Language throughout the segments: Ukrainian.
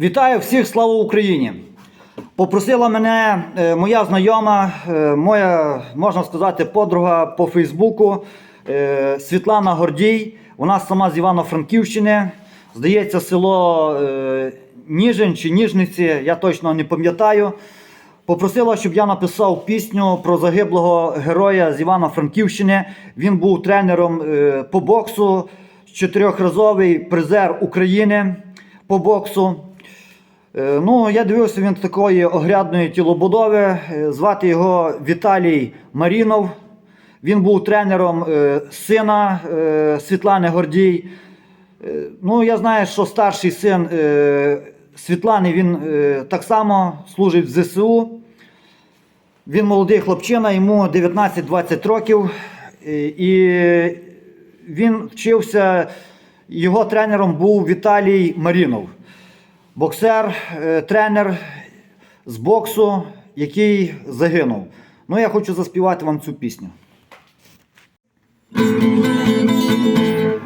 Вітаю всіх, слава Україні! Попросила мене е, моя знайома, е, моя, можна сказати, подруга по Фейсбуку е, Світлана Гордій. Вона сама з Івано-Франківщини. Здається, село Ніжин чи Ніжниці, я точно не пам'ятаю. Попросила, щоб я написав пісню про загиблого героя з Івано-Франківщини. Він був тренером по боксу, чотирьохразовий призер України по боксу. Е, Ну, я дивився, він такої огрядної тілобудови. Е, Звати його Віталій Марінов. Він був тренером е, сина Світлани Гордій. Ну, я знаю, що старший син Світлани він так само служить в ЗСУ. Він молодий хлопчина, йому 19-20 років. І він вчився, його тренером був Віталій Марінов боксер, е, тренер з боксу, який загинув. Ну, я хочу заспівати вам цю пісню.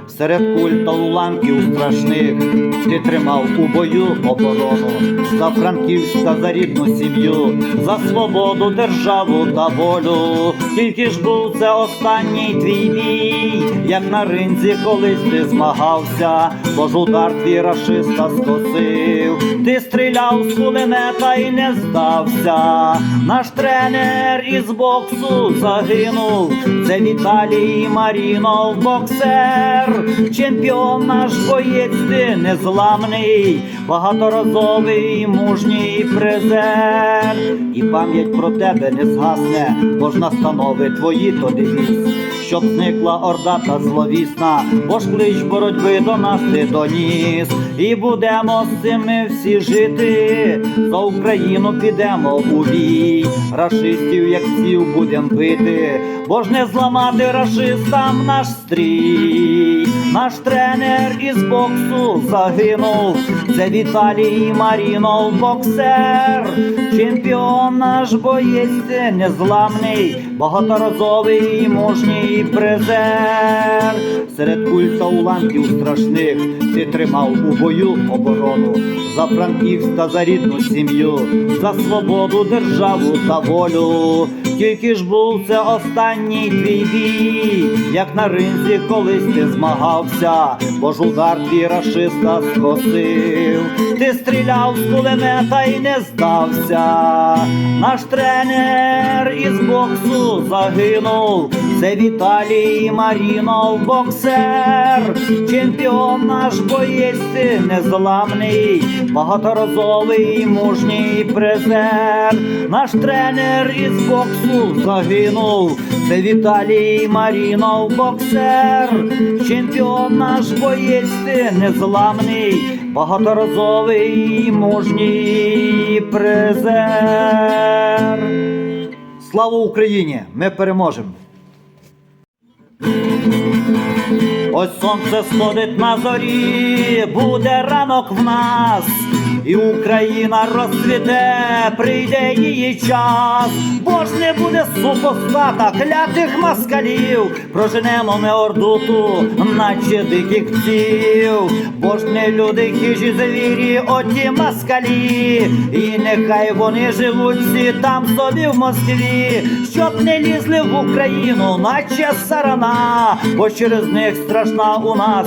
Серед куль та уламків страшних ти тримав у бою оборону за Франківська, за рідну сім'ю, за свободу, державу та волю. Тільки ж був це останній твій бій, як на ринзі колись ти змагався, бо ж удар твій рашиста скосив. Ти стріляв з кулемета і не здався. Наш тренер із боксу загинув. Це Віталій Марінов, боксер, чемпіон наш боєць, ти незламний, багаторазовий мужній призер. І пам'ять про тебе не згасне, бо ж настанови твої то дивись, щоб зникла орда та зловісна, бо ж клич боротьби до нас ти доніс. І будемо з цим всі жити, за Україну підемо у бій, рашистів, як сів, будем бити, бо ж не зламати рашистам наш стрій. Наш тренер із боксу загинув. Це Віталій Марінов, боксер, чемпіон наш боєць незламний, багаторазовий мужній призер. Серед куль та уламків страшних ти тримав у бою оборону за Франківськ та за рідну сім'ю, за свободу, державу та волю. Тільки ж був це останній твій бій, як на ринзі колись ти змагався, бо ж удар твій рашиста скосив. Ти стріляв з кулемета і не здався. Наш тренер із боксу загинув. Це Віталій Марінов, боксер, чемпіон наш боєць, незламний, багаторазовий мужній призер. Наш тренер із боксу загинув. Це Віталій Марінов, боксер, чемпіон наш боєць, незламний, багаторазовий мужній призер. Слава Україні! Ми переможемо! Ось сонце сходить на зорі, буде ранок в нас, і Україна розцвіте, прийде її час, бо ж не буде супостата клятих москалів, проженемо ми ордуту, наче диких псів, бо ж не люди хижі звірі, оті москалі, і нехай вони живуть всі там собі в Москві, щоб не лізли в Україну, наче сарана, бо через них страшна у нас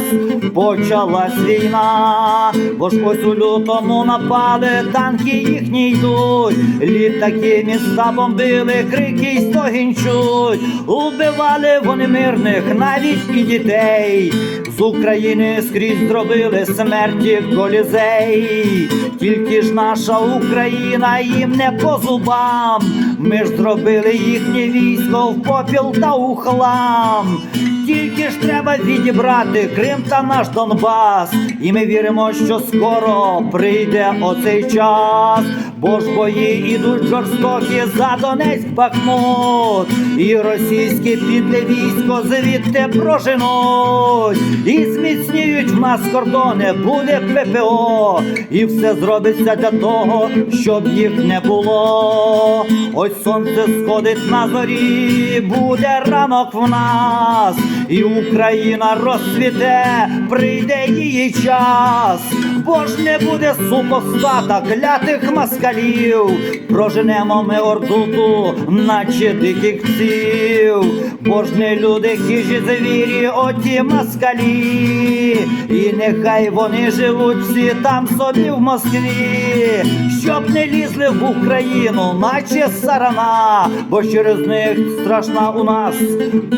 почалась війна, бо ж ось у лютому напали, танки їхні йдуть, літаки міста бомбили, крики й стогін чуть, убивали вони мирних, навіть і дітей. З України скрізь зробили смерті колізей, тільки ж наша Україна їм не по зубам. Ми ж зробили їхнє військо в попіл та у хлам. Тільки ж треба відібрати Крим та наш Донбас, і ми віримо, що скоро прийде оцей час, бо ж бої ідуть жорстокі за Донецьк Бахмут, і російське підле військо звідти проженуть, і зміцнюють в нас кордони, буде ППО, і все зробиться для того, щоб їх не було. Ось сонце сходить на зорі, буде ранок в нас, і Україна розцвіте, прийде її час, бо ж не буде супостата клятих москалів. Проженемо ми ордуту, наче диких псів, бо ж не люди хижі звірі, оті москалі, і нехай вони живуть всі там собі в Москві, щоб не лізли в Україну, наче сарана, бо через них страшна у нас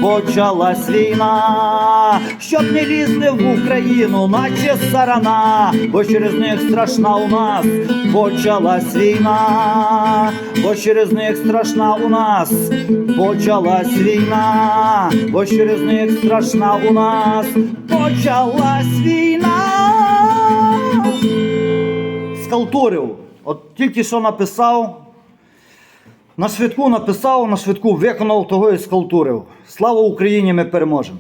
почалась війна, щоб не лізли в Україну, наче сарана, бо через них страшна у нас почалась війна, бо через них страшна у нас почалась війна, бо через них страшна у нас почалась війна. Скалтурив. От тільки що написав. На швидку написав, на швидку виконав того і скалтурив. Слава Україні! Ми переможемо!